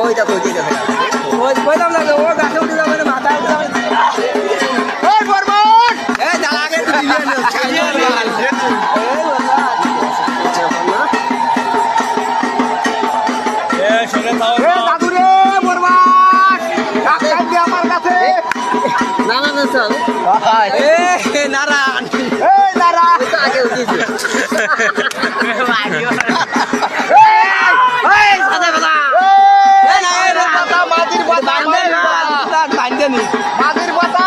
ওই দেখো ওই দেখো ওই কইলাম না ও গাছে উঠে যাবে না মাথা উঠে যাবে। এই বরবাদ এই দাঁড়া আগে মাদির কথা